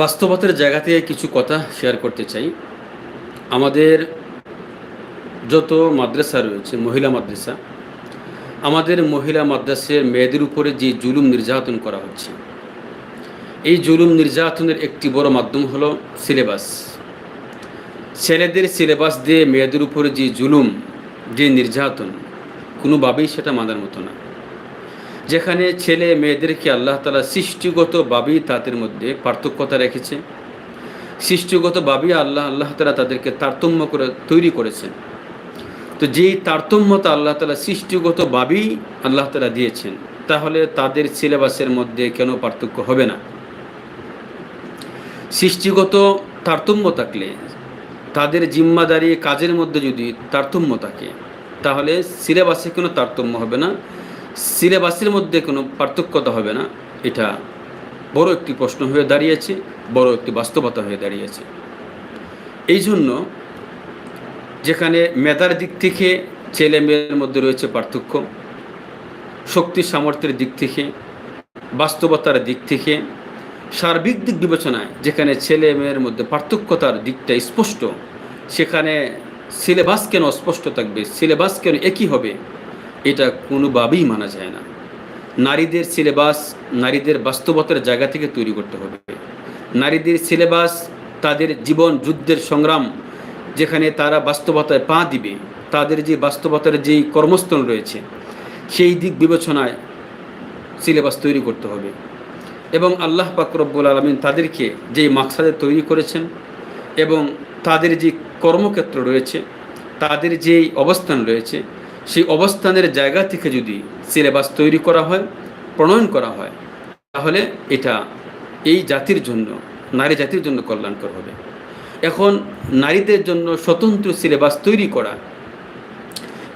বাস্তবতার জায়গা থেকে কিছু কথা শেয়ার করতে চাই। আমাদের যত মাদ্রাসা রয়েছে, মহিলা মাদ্রাসা, আমাদের মহিলা মাদ্রাসের মেয়েদের উপরে যে জুলুম নির্যাতন করা হচ্ছে, এই জুলুম নির্যাতনের একটি বড় মাধ্যম হলো সিলেবাস ছেলেদের সিলেবাস দিয়ে মেয়েদের উপরে যে জুলুম, যে নির্যাতন, কোনোভাবেই সেটা মানার মতো না। যেখানে ছেলে মেয়েদেরকে আল্লাহ তালা সৃষ্টিগতভাবেই তাদের মধ্যে পার্থক্যতা রেখেছে। সৃষ্টিগতভাবেই আল্লাহ আল্লাহ তালা তাদেরকে তারতম্য করে, তৈরি করেছেন তো যেই তারতম্যতা আল্লাহ তালা সৃষ্টিগতভাবেই আল্লাহ তালা দিয়েছেন, তাহলে তাদের সিলেবাসের মধ্যে কেন পার্থক্য হবে না? সৃষ্টিগত তারতম্য থাকলে, তাদের জিম্মাদারি কাজের মধ্যে যদি তারতম্য থাকে, তাহলে সিলেবাসে কোনো তারতম্য হবে না। সিলেবাসের মধ্যে কোনো পার্থক্যতা হবে না। এটা বড় একটি প্রশ্ন হয়ে দাঁড়িয়েছে, বড় একটি বাস্তবতা হয়ে দাঁড়িয়েছে। এই জন্য যেখানে মেধার দিক থেকে ছেলে মেয়ের মধ্যে রয়েছে পার্থক্য, শক্তি সামর্থ্যের দিক থেকে, বাস্তবতার দিক থেকে, সার্বিক দিক বিবেচনায় যেখানে ছেলে মেয়ের মধ্যে পার্থক্যতার দিকটা স্পষ্ট, সেখানে সিলেবাস কেন স্পষ্ট থাকবে, সিলেবাস কেন একই হবে এটা কোনোভাবেই মানা যায় না। নারীদের সিলেবাস নারীদের বাস্তবতার জায়গা থেকে তৈরি করতে হবে। নারীদের সিলেবাস তাদের জীবন যুদ্ধের সংগ্রাম যেখানে তারা বাস্তবতায় পা দিবে, তাদের যে বাস্তবতার যেই কর্মস্থল রয়েছে, সেই দিক বিবেচনায় সিলেবাস তৈরি করতে হবে। এবং আল্লাহ পাকরব্বুল আলমিন তাদেরকে যেই মাকসাদে তৈরি করেছেন এবং তাদের যে কর্মক্ষেত্র রয়েছে, তাদের যেই অবস্থান রয়েছে সেই অবস্থানের জায়গা থেকে যদি সিলেবাস তৈরি করা হয়, প্রণয়ন করা হয়, তাহলে এটা এই জাতির জন্য, নারী জাতির জন্য কল্যাণকর হবে। এখন নারীদের জন্য স্বতন্ত্র সিলেবাস তৈরি করা,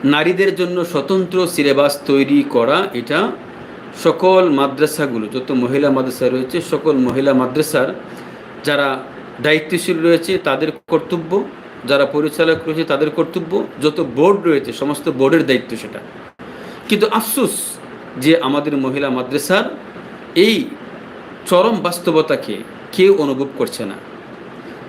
নারীদের জন্য স্বতন্ত্র সিলেবাস তৈরি করা, এটা সকল মাদ্রাসাগুলো, যত মহিলা মাদ্রাসা রয়েছে, সকল মহিলা মাদ্রাসার যারা দায়িত্বশীল রয়েছে, তাদের কর্তব্য। যারা পরিচালক রয়েছে তাদের কর্তব্য, যত বোর্ড রয়েছে, সমস্ত বোর্ডের দায়িত্ব সেটা। কিন্তু আফসোস যে আমাদের মহিলা মাদ্রাসার এই চরম বাস্তবতাকে কেউ অনুভব করছে না।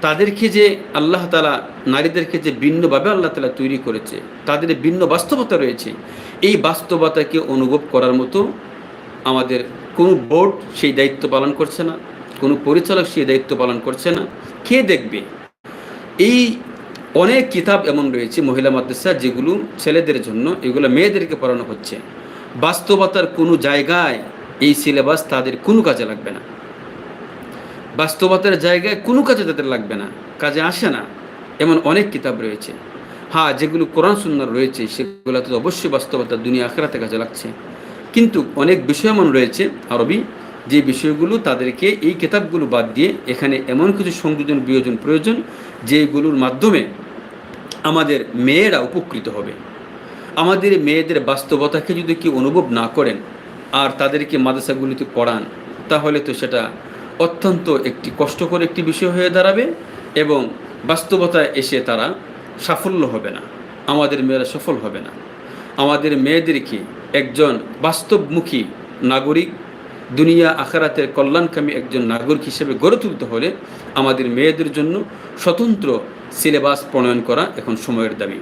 তাদেরকে যে আল্লাহ তালা নারীদেরকে যে ভিন্নভাবে আল্লাহ তালা তৈরি করেছে, তাদের ভিন্ন বাস্তবতা রয়েছে, এই বাস্তবতাকে অনুভব করার মতো আমাদের কোনো বোর্ড সেই দায়িত্ব পালন করছে না, কোনো পরিচালক সেই দায়িত্ব পালন করছে না। কে দেখবে? এই অনেক কিতাব এমন রয়েছে, মহিলা মাদ্রাসা, যেগুলো ছেলেদের জন্য, এগুলো মেয়েদেরকে পড়ানো হচ্ছে। বাস্তবতার কোনো জায়গায় এই সিলেবাস তাদের কোনো কাজে লাগবে না। বাস্তবতার জায়গায় কোনো কাজে তাদের লাগবে না, কাজে আসে না, এমন অনেক কিতাব রয়েছে। হ্যাঁ যেগুলো কোরআন সুন্দর রয়েছে সেগুলোতে অবশ্যই বাস্তবতা দুনিয়া আখেরাতে কাজে লাগছে। কিন্তু অনেক বিষয় এমন রয়েছে আরবি, যে বিষয়গুলো তাদেরকে এই কিতাবগুলো বাদ দিয়ে এখানে এমন কিছু সংযোজন, বিয়োজন প্রয়োজন, যেগুলোর মাধ্যমে আমাদের মেয়েরা উপকৃত হবে। আমাদের মেয়েদের বাস্তবতাকে যদি কেউ অনুভব না করেন আর তাদেরকে মাদ্রাসাগুলিতে পড়ান, তাহলে তো সেটা অত্যন্ত একটি কষ্টকর একটি বিষয় হয়ে দাঁড়াবে এবং বাস্তবতায় এসে তারা সাফল্য হবে না। আমাদের মেয়েরা সফল হবে না। আমাদের মেয়েদেরকে একজন বাস্তবমুখী নাগরিক, দুনিয়া আখারাতের কল্যাণকামী একজন নাগরিক হিসেবে গড়ে তুলতে হলে আমাদের মেয়েদের জন্য স্বতন্ত্র সিলেবাস প্রণয়ন করা এখন সময়ের দাবি।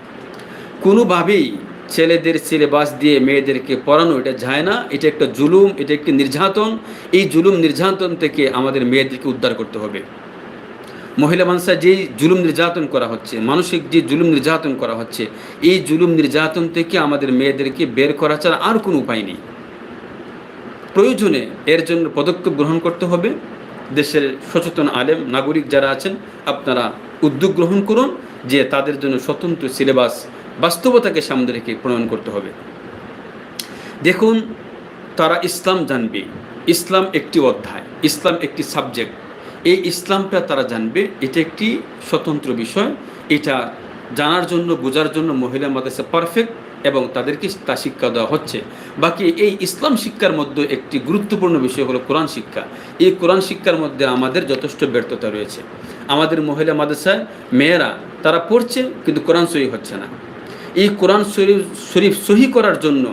কোনোভাবেই ছেলেদের সিলেবাস দিয়ে মেয়েদেরকে পড়ানো এটা যায় না, এটা একটা জুলুম, এটা একটি নির্যাতন। এই জুলুম নির্যাতন থেকে আমাদের মেয়েদেরকে উদ্ধার করতে হবে। মহিলা মানুষরা যেই জুলুম নির্যাতন করা হচ্ছে, মানসিক যে জুলুম নির্যাতন করা হচ্ছে, এই জুলুম নির্যাতন থেকে আমাদের মেয়েদেরকে বের করা ছাড়া আর কোনো উপায় নেই। প্রয়োজনে এর জন্য পদক্ষেপ গ্রহণ করতে হবে। দেশের সচেতন আলেম, নাগরিক যারা আছেন, আপনারা উদ্যোগ গ্রহণ করুন যে তাদের জন্য স্বতন্ত্র সিলেবাস বাস্তবতাকে সামনে রেখে প্রণয়ন করতে হবে। দেখুন, তারা ইসলাম জানবে। ইসলাম একটি অধ্যায়, ইসলাম একটি সাবজেক্ট। এই ইসলামটা তারা জানবে, এটা একটি স্বতন্ত্র বিষয়। এটা জানার জন্য, বোঝার জন্য মহিলা মাদ্রাসা পারফেক্ট এবং তাদেরকে তা শিক্ষা দেওয়া হচ্ছে। বাকি এই ইসলাম শিক্ষার মধ্যে একটি গুরুত্বপূর্ণ বিষয় হলো কোরআন শিক্ষা। এই কোরআন শিক্ষার মধ্যে আমাদের যথেষ্ট ব্যর্থতা রয়েছে। আমাদের মহিলা মাদ্রাসায় মেয়েরা, তারা পড়ছে কিন্তু কোরআন সহি হচ্ছে না। এই কোরআন শরীফ শরীফ সহি করার জন্য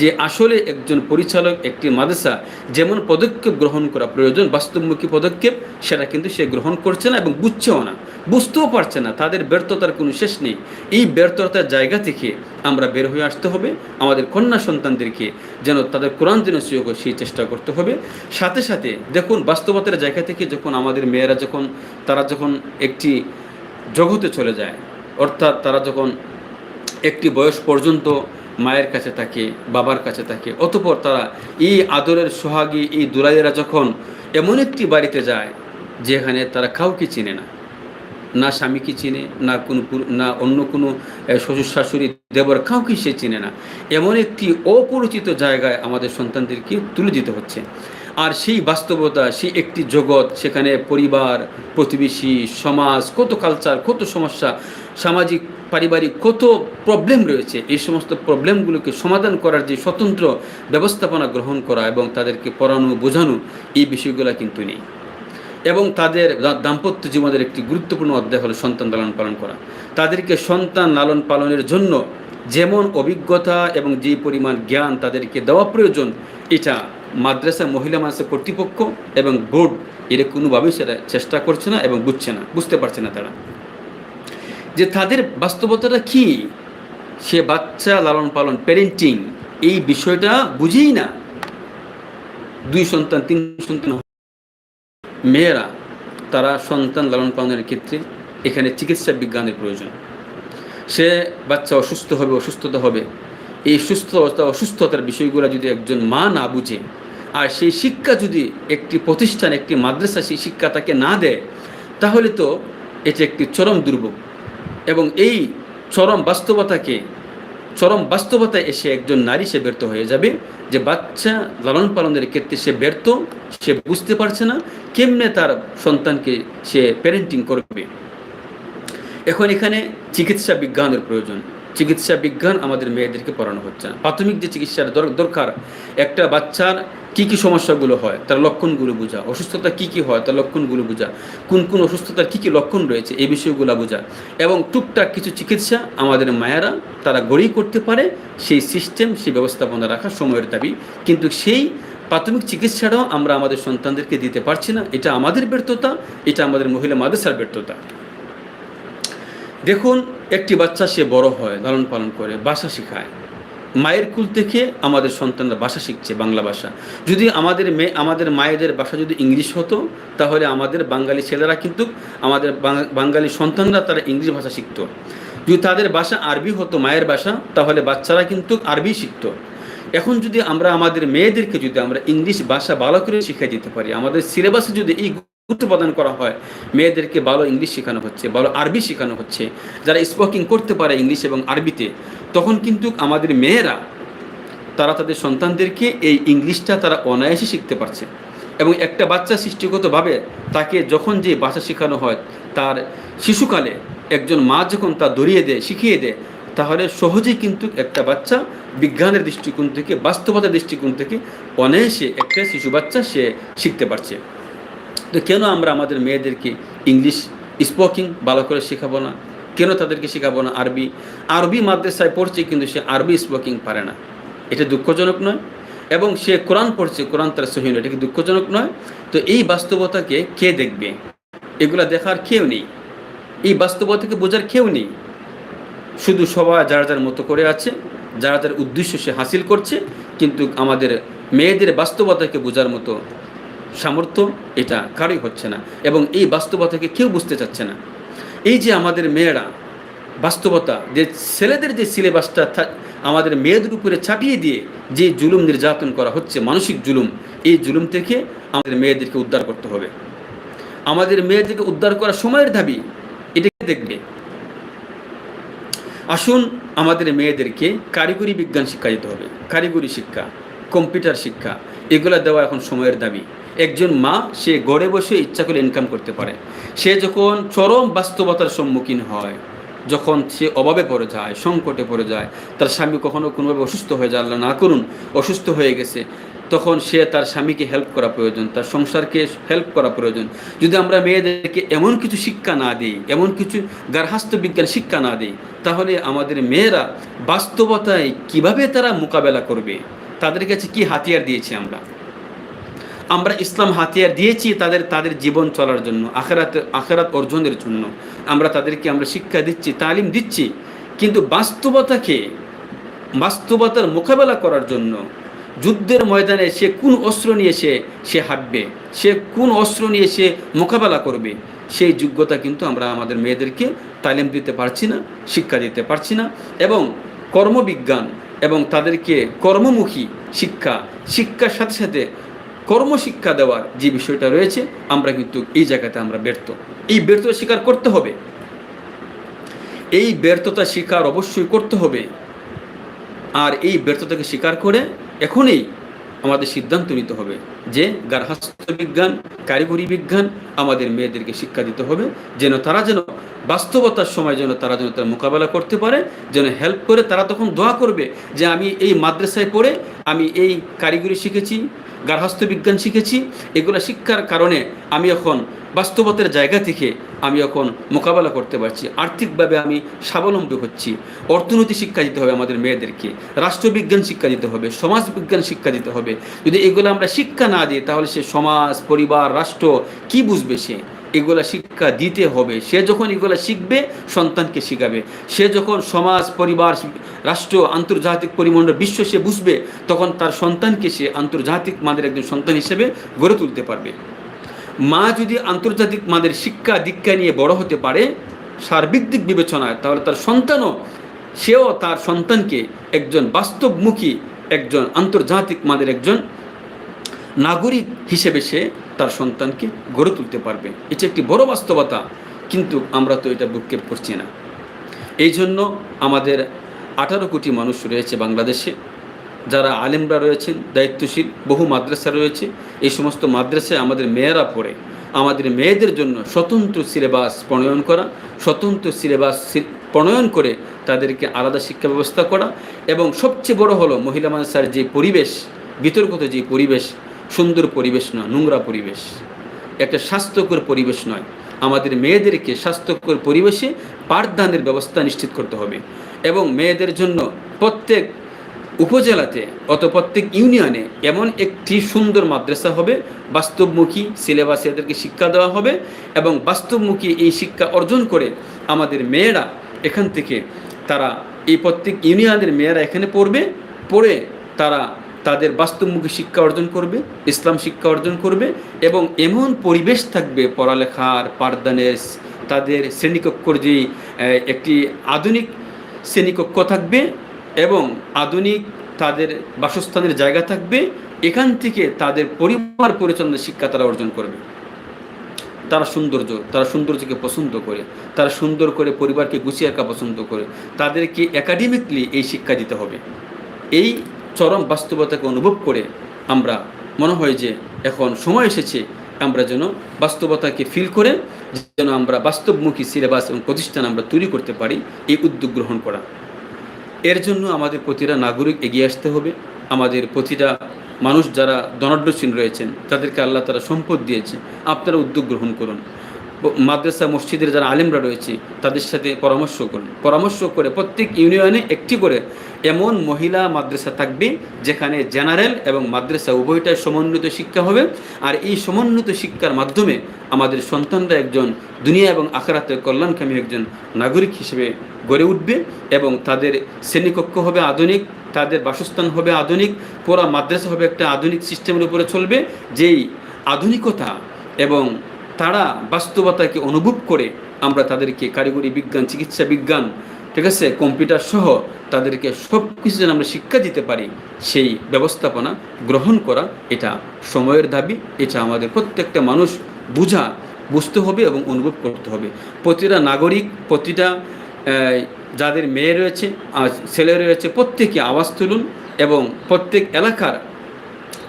যে আসলে একজন পরিচালক একটি মাদ্রাসা যেমন পদক্ষেপ গ্রহণ করা প্রয়োজন, বাস্তবমুখী পদক্ষেপ, সেটা কিন্তু সে গ্রহণ করছে না এবং বুঝছেও না, বুঝতেও পারছে না, তাদের ব্যর্থতার কোনো শেষ নেই। এই ব্যর্থতার জায়গা থেকে আমরা বের হয়ে আসতে হবে, আমাদের কন্যা সন্তানদেরকে যেন তাদের কোরআন যেন সুযোগ সেই চেষ্টা করতে হবে। সাথে সাথে দেখুন, বাস্তবতার জায়গা থেকে যখন আমাদের মেয়েরা যখন, তারা যখন একটি জগতে চলে যায়, অর্থাৎ তারা যখন একটি বয়স পর্যন্ত মায়ের কাছে থাকে, বাবার কাছে থাকে। অতপর তারা এই আদরের সোহাগী, এই দুলাইয়েরা যখন এমন একটি বাড়িতে যায়, যেখানে তারা কাউকে চিনে না। না স্বামীকে চিনে, না কোনো না অন্য কোনো শ্বশুর শাশুড়ি, দেবর কাউকে সে চিনে না। এমন একটি অপরিচিত জায়গায় আমাদের সন্তানদেরকে তুলে দিতে হচ্ছে। আর সেই বাস্তবতা, সেই একটি জগৎ, সেখানে পরিবার, প্রতিবেশী, সমাজ, কত কালচার কত সমস্যা, সামাজিক পারিবারিক কত প্রবলেম রয়েছে, এই সমস্ত প্রবলেমগুলোকে সমাধান করার যে স্বতন্ত্র ব্যবস্থাপনা গ্রহণ করা এবং তাদেরকে পড়ানো, বোঝানো, এই বিষয়গুলো কিন্তু নেই। এবং তাদের দাম্পত্য জীবনের একটি গুরুত্বপূর্ণ অধ্যায় হলো সন্তান লালন পালন করা। তাদেরকে সন্তান লালন পালনের জন্য যেমন অভিজ্ঞতা এবং যে পরিমাণ জ্ঞান তাদেরকে দেওয়া প্রয়োজন, এটা মাদ্রাসা মহিলা মাদ্রাসা কর্তৃপক্ষ এবং বোর্ড এরা কোনোভাবেই সেটা চেষ্টা করছে না এবং বুঝছে না, বুঝতে পারছে না তারা। যে তাদের বাস্তবতাটা কি? সে বাচ্চা লালন পালন প্যারেন্টিং এই বিষয়টা বুঝেই না। দুই সন্তান, তিন সন্তান মেয়েরা, তারা সন্তান লালন পালনের ক্ষেত্রে এখানে চিকিৎসা বিজ্ঞানের প্রয়োজন। সে বাচ্চা অসুস্থ হবে, অসুস্থতা হবে। এই সুস্থতা অসুস্থতার বিষয়গুলো যদি একজন মা না বুঝে, আর সেই শিক্ষা যদি একটি প্রতিষ্ঠান, একটি মাদ্রাসা সেই শিক্ষা তাকে না দেয়, তাহলে তো এটি একটি চরম দুর্ভোগ। এবং এই চরম বাস্তবতাকে, চরম বাস্তবতায় এসে একজন নারী সে ব্যর্থ হয়ে যাবে। যে বাচ্চা লালন পালনের ক্ষেত্রে সে ব্যর্থ, সে বুঝতে পারছে না, কেমনে তার সন্তানকে সে প্যারেন্টিং করবে? এখন এখানে চিকিৎসা বিজ্ঞানের প্রয়োজন। চিকিৎসা বিজ্ঞান আমাদের মেয়েদেরকে পড়ানো হচ্ছে। না প্রাথমিক যে চিকিৎসার দরকার, একটা বাচ্চার কি কি সমস্যাগুলো হয়, তার লক্ষণগুলো বোঝা। অসুস্থতা কি কি হয়, তার লক্ষণগুলো বোঝা। কোন কোন অসুস্থতার কি কি লক্ষণ রয়েছে, এই বিষয়গুলো বোঝা। এবং টুকটাক কিছু চিকিৎসা আমাদের মায়েরা, তারা গড়েই করতে পারে, সেই সিস্টেম, সেই ব্যবস্থাপনা রাখা সময়ের দাবি। কিন্তু সেই প্রাথমিক চিকিৎসাটাও আমরা আমাদের সন্তানদেরকে দিতে পারছি না। এটা আমাদের ব্যর্থতা, এটা আমাদের মহিলা মাদ্রাসার ব্যর্থতা। দেখুন, একটি বাচ্চা সে বড় হয়, লালন পালন করে বাসা শেখায়। মায়ের কুল থেকে আমাদের সন্তানরা ভাষা শিখছে, বাংলা ভাষা। যদি আমাদের মেয়ে, আমাদের মায়েদের ভাষা যদি ইংলিশ হতো, তাহলে আমাদের বাঙালি ছেলেরা কিন্তু, আমাদের বাঙালি সন্তানরা তারা ইংলিশ ভাষা শিখতো। যদি তাদের ভাষা আরবি হতো, মায়ের ভাষা, তাহলে বাচ্চারা কিন্তু আরবি শিখতো। এখন যদি আমরা আমাদের মেয়েদেরকে যদি আমরা ইংলিশ ভাষা ভালো করে শিখিয়ে দিতে পারি, আমাদের সিলেবাসে যদি এই গুরুত্ব প্রদান করা হয়। মেয়েদেরকে ভালো ইংলিশ শেখানো হচ্ছে, ভালো আরবি শেখানো হচ্ছে। যারা স্পোকিং করতে পারে ইংলিশ এবং আরবিতে, তখন কিন্তু আমাদের মেয়েরা, তারা তাদের সন্তানদেরকে এই ইংলিশটা তারা অনায়াসে শিখতে পারছে। এবং একটা বাচ্চা সৃষ্টিগতভাবে তাকে যখন যে ভাষা শেখানো হয়, তার শিশুকালে একজন মা যখন তা ধরিয়ে দেয়, শিখিয়ে দেয়, তাহলে সহজেই কিন্তু একটা বাচ্চা বিজ্ঞানের দৃষ্টিকোণ থেকে, বাস্তবতার দৃষ্টিকোণ থেকে অনায়াসে একটা শিশু বাচ্চা সে শিখতে পারছে। তো কেন আমরা আমাদের মেয়েদেরকে ইংলিশ স্পোকিং ভালো করে শেখাবো না? কেন তাদেরকে শেখাবো না আরবি? আরবি মাদ্রাসায় পড়ছে কিন্তু সে আরবি স্পোকিং পারে না। এটা দুঃখজনক নয়। এবং সে কোরআন পড়ছে, কোরআন তার সহিন এটা কি দুঃখজনক নয়? তো এই বাস্তবতাকে কে দেখবে? এগুলা দেখার কেউ নেই। এই বাস্তবতাকে বোঝার কেউ নেই। শুধু সবাই যার যার মতো করে আছে, যারা যার উদ্দেশ্য সে হাসিল করছে, কিন্তু আমাদের মেয়েদের বাস্তবতাকে বোঝার মতো সামর্থ্য এটা, কারোই হচ্ছে না। এবং এই বাস্তবতাকে কেউ বুঝতে চাচ্ছে না। এই যে আমাদের মেয়েরা বাস্তবতা, যে ছেলেদের যে সিলেবাসটা আমাদের মেয়েদের উপরে চাপিয়ে দিয়ে যে জুলুম নির্যাতন করা হচ্ছে, মানসিক জুলুম, এই জুলুম থেকে আমাদের মেয়েদেরকে উদ্ধার করতে হবে। আমাদের মেয়েদেরকে উদ্ধার করার সময়ের দাবি, এটাকে দেখবে। আসুন আমাদের মেয়েদেরকে কারিগরি বিজ্ঞান শিক্ষা দিতে হবে। কারিগরি শিক্ষা, কম্পিউটার শিক্ষা, এগুলো দেওয়া এখন সময়ের দাবি। একজন মা, সে গড়ে বসে ইচ্ছা করে ইনকাম করতে পারে। সে যখন চরম বাস্তবতার সম্মুখীন হয়, যখন সে অভাবে পড়ে যায়, সংকটে পড়ে যায়, তার স্বামী কখনো কোনোভাবে অসুস্থ হয়ে যায়, আল্লাহ না করুন, অসুস্থ হয়ে গেছে, তখন সে তার স্বামীকে হেল্প করা প্রয়োজন, তার সংসারকে হেল্প করা প্রয়োজন। যদি আমরা মেয়েদেরকে এমন কিছু শিক্ষা না দিই, এমন কিছু গার্হস্থ্য বিজ্ঞান শিক্ষা না দিই, তাহলে আমাদের মেয়েরা বাস্তবতায় কীভাবে তারা মোকাবেলা করবে? তাদের কাছে কি হাতিয়ার দিয়েছি আমরা? আমরা ইসলাম হাতিয়ার দিয়েছি তাদের তাদের জীবন চলার জন্য, আখেরাত আখেরাত অর্জনের জন্য। আমরা তাদেরকে আমরা শিক্ষা দিচ্ছি, তালিম দিচ্ছি, কিন্তু বাস্তবতাকে, বাস্তবতার মোকাবেলা করার জন্য যুদ্ধের ময়দানে সে কোন অস্ত্র নিয়ে সে সে হাঁটবে, সে কোন অস্ত্র নিয়ে সে মোকাবেলা করবে, সেই যোগ্যতা কিন্তু আমরা আমাদের মেয়েদেরকে তালিম দিতে পারছি না, শিক্ষা দিতে পারছি না, এবং কর্মবিজ্ঞান এবং তাদেরকে কর্মমুখী শিক্ষা, শিক্ষার সাথে সাথে কর্মশিক্ষা দেওয়ার যে বিষয়টা রয়েছে, আমরা কিন্তু এই জায়গাতে আমরা ব্যর্থ। এই ব্যর্থতা স্বীকার করতে হবে। এই ব্যর্থতা স্বীকার অবশ্যই করতে হবে। আর এই ব্যর্থতাকে স্বীকার করে এখনই আমাদের সিদ্ধান্ত নিতে হবে যে গার্হস্থ্য বিজ্ঞান, কারিগরি বিজ্ঞান আমাদের মেয়েদেরকে শিক্ষা দিতে হবে, যেন তারা যেন বাস্তবতার সময় যেন তারা যেন তার মোকাবেলা করতে পারে, যেন হেল্প করে, তারা তখন দোয়া করবে যে আমি এই মাদ্রাসায় পড়ে আমি এই কারিগরি শিখেছি গার্হস্থ্য বিজ্ঞান শিখেছি, এগুলো শিক্ষার কারণে আমি এখন বাস্তবতার জায়গা থেকে আমি এখন মোকাবেলা করতে পারছি। আর্থিকভাবে আমি স্বাবলম্বী হচ্ছি। অর্থনীতি শিক্ষা দিতে হবে আমাদের মেয়েদেরকে, রাষ্ট্রবিজ্ঞান শিক্ষা দিতে হবে সমাজ বিজ্ঞান শিক্ষা দিতে হবে। যদি এগুলো আমরা শিক্ষা না দিই, তাহলে সে সমাজ, পরিবার, রাষ্ট্র কি বুঝবে সে? এগুলা শিক্ষা দিতে হবে। সে যখন এগুলা শিখবে, সন্তানকে শিখাবে। সে যখন সমাজ, পরিবার, রাষ্ট্র, আন্তর্জাতিক পরিমণ্ডল, বিশ্ব সে বুঝবে, তখন তার সন্তানকে সে আন্তর্জাতিক মাদের একজন সন্তান হিসেবে গড়ে তুলতে পারবে। মা যদি আন্তর্জাতিক মাদের শিক্ষা দীক্ষা নিয়ে বড় হতে পারে, সার্বিক দিক বিবেচনায়, তাহলে তার সন্তানও, সেও তার সন্তানকে একজন বাস্তবমুখী, একজন আন্তর্জাতিক মাদের একজন নাগরিক হিসেবে সে তার সন্তানকে গড়ে তুলতে পারবে। এটি একটি বড় বাস্তবতা, কিন্তু আমরা তো এটা বুক্ষেপ করছি না। এই জন্য আমাদের আঠারো কোটি মানুষ রয়েছে বাংলাদেশে। যারা আলেমরা রয়েছেন, দায়িত্বশীল, বহু মাদ্রাসা রয়েছে। এই সমস্ত মাদ্রাসায় আমাদের মেয়েরা পড়ে। আমাদের মেয়েদের জন্য স্বতন্ত্র সিলেবাস প্রণয়ন করা, স্বতন্ত্র সিলেবাস প্রণয়ন করে তাদেরকে আলাদা শিক্ষা ব্যবস্থা করা এবং সবচেয়ে বড় হলো মহিলা মাদ্রাসার যে পরিবেশ, বিতর্কত যে পরিবেশ সুন্দর পরিবেশ নয়, নোংরা পরিবেশ। একটা স্বাস্থ্যকর পরিবেশ নয়। আমাদের মেয়েদেরকে স্বাস্থ্যকর পরিবেশে পাঠদানের ব্যবস্থা নিশ্চিত করতে হবে এবং মেয়েদের জন্য প্রত্যেক উপজেলাতে অত প্রত্যেক ইউনিয়নে এমন একটি সুন্দর মাদ্রাসা হবে, বাস্তবমুখী সিলেবাসে এদেরকে শিক্ষা দেওয়া হবে এবং বাস্তবমুখী এই শিক্ষা অর্জন করে আমাদের মেয়েরা এখান থেকে তারা এই প্রত্যেক ইউনিয়নের মেয়েরা এখানে পড়বে, পড়ে তারা তাদের বাস্তবমুখী শিক্ষা অর্জন করবে, ইসলাম শিক্ষা অর্জন করবে এবং এমন পরিবেশ থাকবে, পড়ালেখার পাঠদানের তাদের শ্রেণীকক্ষর যে একটি আধুনিক শ্রেণীকক্ষ থাকবে এবং আধুনিক তাদের বাসস্থানের জায়গা থাকবে, এখান থেকে তাদের পরিবার পরিচালনার শিক্ষা তারা অর্জন করবে। তারা সৌন্দর্য, তারা সৌন্দর্যকে পছন্দ করে, তারা সুন্দর করে পরিবারকে গুছিয়ে রাখা পছন্দ করে, তাদেরকে একাডেমিকলি এই শিক্ষা দিতে হবে। এই চরম বাস্তবতাকে অনুভব করে আমরা মনে হয় যে এখন সময় এসেছে, আমরা যেন বাস্তবতাকে ফিল করে, যেন আমরা বাস্তবমুখী সিলেবাস এবং প্রতিষ্ঠান আমরা তৈরি করতে পারি, এই উদ্যোগ গ্রহণ করা। এর জন্য আমাদের প্রতিটা নাগরিক এগিয়ে আসতে হবে। আমাদের প্রতিটা মানুষ যারা ধনাঢ্যশীল রয়েছেন, তাদেরকে আল্লাহ তারা সম্পদ দিয়েছে। আপনারা উদ্যোগ গ্রহণ করুন। মাদ্রাসা মসজিদের যারা আলেমরা রয়েছে, তাদের সাথে পরামর্শ করুন। পরামর্শ করে প্রত্যেক ইউনিয়নে একটি করে এমন মহিলা মাদ্রাসা থাকবে, যেখানে জেনারেল এবং মাদ্রাসা উভয়টাই সমন্বিত শিক্ষা হবে। আর এই সমন্বিত শিক্ষার মাধ্যমে আমাদের সন্তানরা একজন দুনিয়া এবং আখরাতের কল্যাণকামী একজন নাগরিক হিসেবে গড়ে উঠবে এবং তাদের শ্রেণীকক্ষ হবে আধুনিক, তাদের বাসস্থান হবে আধুনিক, পুরা মাদ্রাসা হবে একটা আধুনিক সিস্টেমের উপরে চলবে, যেই আধুনিকতা এবং তারা বাস্তবতাকে অনুভব করে আমরা তাদেরকে কারিগরি বিজ্ঞান, চিকিৎসা বিজ্ঞান, ঠিক আছে, কম্পিউটার সহ তাদেরকে সব কিছু যেন আমরা শিক্ষা দিতে পারি, সেই ব্যবস্থাপনা গ্রহণ করা এটা সময়ের দাবি, এটা আমাদের প্রত্যেকটা মানুষ বুঝা, বুঝতে হবে এবং অনুভব করতে হবে। প্রতিটা নাগরিক, প্রতিটা যাদের মেয়ে রয়েছে ছেলে রয়েছে, প্রত্যেকে আওয়াজ তুলুন এবং প্রত্যেক এলাকার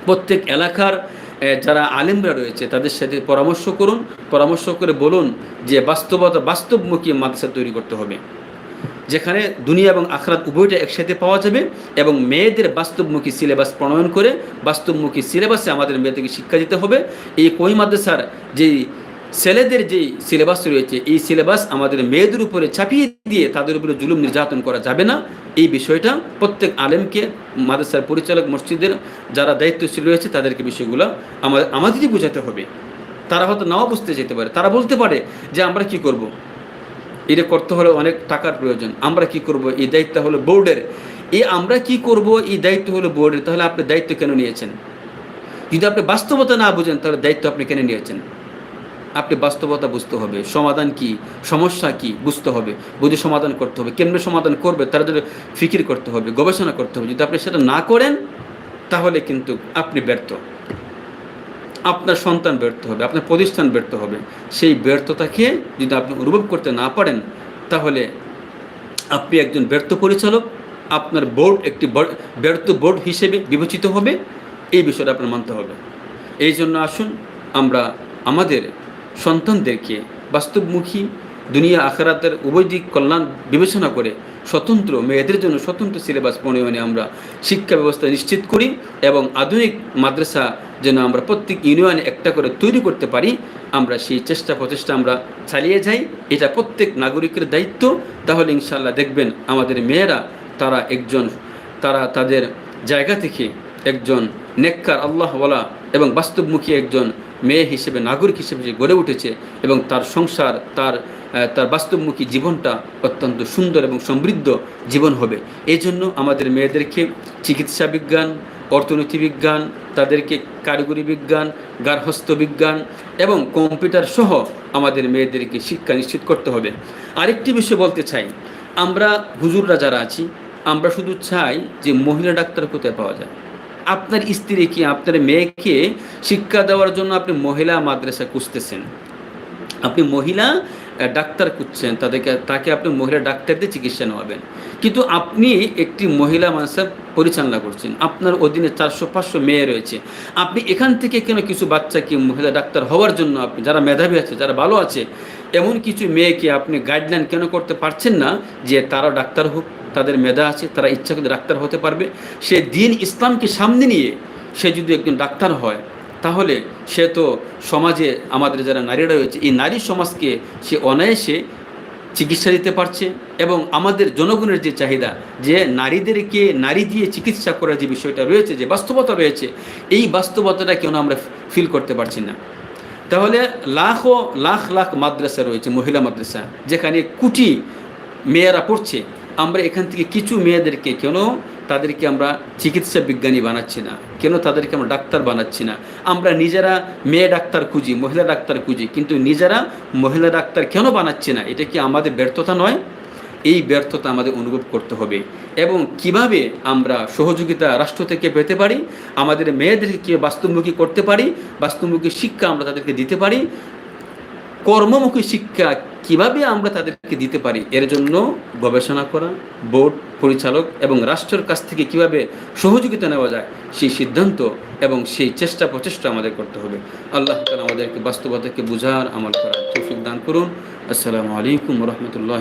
প্রত্যেক এলাকার যারা আলেমরা রয়েছে, তাদের সাথে পরামর্শ করুন, পরামর্শ করে বলুন যে বাস্তবতা, বাস্তবমুখী মাদ্রাসা তৈরি করতে হবে, যেখানে দুনিয়া এবং আখরাত উভয়টা একসাথে পাওয়া যাবে এবং মেয়েদের বাস্তবমুখী সিলেবাস প্রণয়ন করে বাস্তবমুখী সিলেবাসে আমাদের মেয়েদেরকে শিক্ষা দিতে হবে। এই কই মাদ্রাসার যেই ছেলেদের যেই সিলেবাস রয়েছে, এই সিলেবাস আমাদের মেয়েদের উপরে চাপিয়ে দিয়ে তাদের উপরে জুলুম নির্যাতন করা যাবে না। এই বিষয়টা প্রত্যেক আলেমকে, মাদ্রাসার পরিচালক মসজিদের যারা দায়িত্বশীল রয়েছে, তাদেরকে বিষয়গুলো আমাদের আমাদেরই বোঝাতে হবে। তারা হয়তো নাও বুঝতে যেতে পারে। তারা বলতে পারে যে, আমরা কি করব। এটা করতে হলে অনেক টাকার প্রয়োজন। আমরা কি করব? এই দায়িত্ব হলো বোর্ডের। এই আমরা কি করব? এই দায়িত্ব হলো বোর্ডের। তাহলে আপনি দায়িত্ব কেন নিয়েছেন? যদি আপনি বাস্তবতা না বুঝেন, তাহলে দায়িত্ব আপনি কেন নিয়েছেন? আপনি বাস্তবতা বুঝতে হবে। সমাধান কি? সমস্যা কি? বুঝতে হবে। বুঝে সমাধান করতে হবে। কেমনে সমাধান করবে? তার জন্য ফিকির করতে হবে, গবেষণা করতে হবে। যদি আপনি সেটা না করেন, তাহলে কিন্তু আপনি ব্যর্থ। আপনার সন্তান ব্যর্থ হবে, আপনার প্রতিষ্ঠান ব্যর্থ হবে। সেই ব্যর্থতাকে যদি আপনি অনুভব করতে না পারেন, তাহলে আপনি একজন ব্যর্থ পরিচালক, আপনার বোর্ড একটি ব্যর্থ বোর্ড হিসেবে বিবেচিত হবে। এই বিষয়টা আপনার মানতে হবে। এই জন্য আসুন, আমরা আমাদের সন্তানদেরকে বাস্তবমুখী দুনিয়া, আখেরাতের উভয় দিক কল্যাণ বিবেচনা করে স্বতন্ত্র, মেয়েদের জন্য স্বতন্ত্র সিলেবাস প্রণয়নে আমরা শিক্ষা ব্যবস্থা নিশ্চিত করি এবং আধুনিক মাদ্রাসা যেন আমরা প্রত্যেক ইউনিয়নে একটা করে তৈরি করতে পারি, আমরা সেই চেষ্টা প্রচেষ্টা আমরা চালিয়ে যাই। এটা প্রত্যেক নাগরিকের দায়িত্ব। তাহলে ইনশাল্লাহ দেখবেন আমাদের মেয়েরা, তারা একজন, তারা তাদের জায়গা থেকে একজন নেককার আল্লাহ বলা এবং বাস্তবমুখী একজন মেয়ে হিসেবে, নাগরিক হিসেবে যে গড়ে উঠেছে এবং তার সংসার, তার তার বাস্তবমুখী জীবনটা অত্যন্ত সুন্দর এবং সমৃদ্ধ জীবন হবে। এই জন্য আমাদের মেয়েদেরকে চিকিৎসা বিজ্ঞান, অর্থনীতি বিজ্ঞান, তাদেরকে কারিগরি বিজ্ঞান, গার্হস্থ্য বিজ্ঞান এবং কম্পিউটার সহ আমাদের মেয়েদেরকে শিক্ষা নিশ্চিত করতে হবে। আরেকটি বিষয় বলতে চাই, আমরা হুজুররা যারা আছি, আমরা শুধু চাই যে মহিলা ডাক্তার কোথায় পাওয়া যায়। আপনার স্ত্রীকে আপনার মেয়েকে শিক্ষা দেওয়ার জন্য আপনি মহিলা মাদ্রাসা খুঁজতেছেন? আপনি মহিলা ডাক্তার খুঁজছেন, তাদেরকে, তাকে আপনি মহিলা ডাক্তারদের চিকিৎসা নেওয়াবেন। কিন্তু আপনি একটি মহিলা মাদ্রাসা পরিচালনা করছেন। আপনার অধীনে চারশো, পাঁচশো মেয়ে রয়েছে। আপনি এখান থেকে কেন কিছু বাচ্চাকে মহিলা ডাক্তার হওয়ার জন্য আপনি, যারা মেধাবী আছে, যারা ভালো আছে, এমন কিছু মেয়েকে আপনি গাইডলাইন কেন করতে পারছেন না যে তারা ডাক্তার হোক? তাদের মেধা আছে, তারা ইচ্ছা করে ডাক্তার হতে পারবে। সে দিন ইসলামকে সামনে নিয়ে সে যদি একজন ডাক্তার হয়, তাহলে সে তো সমাজে আমাদের যারা নারীরা রয়েছে, এই নারী সমাজকে সে অনায়াসে চিকিৎসা দিতে পারছে এবং আমাদের জনগণের যে চাহিদা, যে নারীদেরকে নারী দিয়ে চিকিৎসা করার যে বিষয়টা রয়েছে, যে বাস্তবতা রয়েছে, এই বাস্তবতাটা কেন আমরা ফিল করতে পারছি না? তাহলে লাখো, লাখ লাখ মাদ্রাসা রয়েছে, মহিলা মাদ্রাসা, যেখানে কুটি মেয়েরা পড়ছে। আমরা এখান থেকে কিছু মেয়েদেরকে কেন তাদেরকে আমরা চিকিৎসা বিজ্ঞানী বানাচ্ছি না? কেন তাদেরকে আমরা ডাক্তার বানাচ্ছি না? আমরা নিজেরা মেয়ে ডাক্তার খুঁজি, মহিলা ডাক্তার খুঁজি, কিন্তু নিজেরা মহিলা ডাক্তার কেন বানাচ্ছি না? এটা কি আমাদের ব্যর্থতা নয়? এই ব্যর্থতা আমাদের অনুভব করতে হবে। এবং কীভাবে আমরা সহযোগিতা রাষ্ট্র থেকে পেতে পারি, আমাদের মেয়েদেরকে বাস্তবমুখী করতে পারি বাস্তবমুখী শিক্ষা আমরা তাদেরকে দিতে পারি কর্মমুখী শিক্ষা কীভাবে আমরা তাদেরকে দিতে পারি? এর জন্য গবেষণা করা, বোর্ড, পরিচালক এবং রাষ্ট্রের কাছ থেকে কীভাবে সহযোগিতা নেওয়া যায়, সেই সিদ্ধান্ত এবং সেই চেষ্টা প্রচেষ্টা আমাদের করতে হবে। আল্লাহ তালা আমাদেরকে বাস্তবতাকে বুঝার আমল করার তৌফিক দান করুন। আসসালামু আলাইকুম রহমতুল্লাহ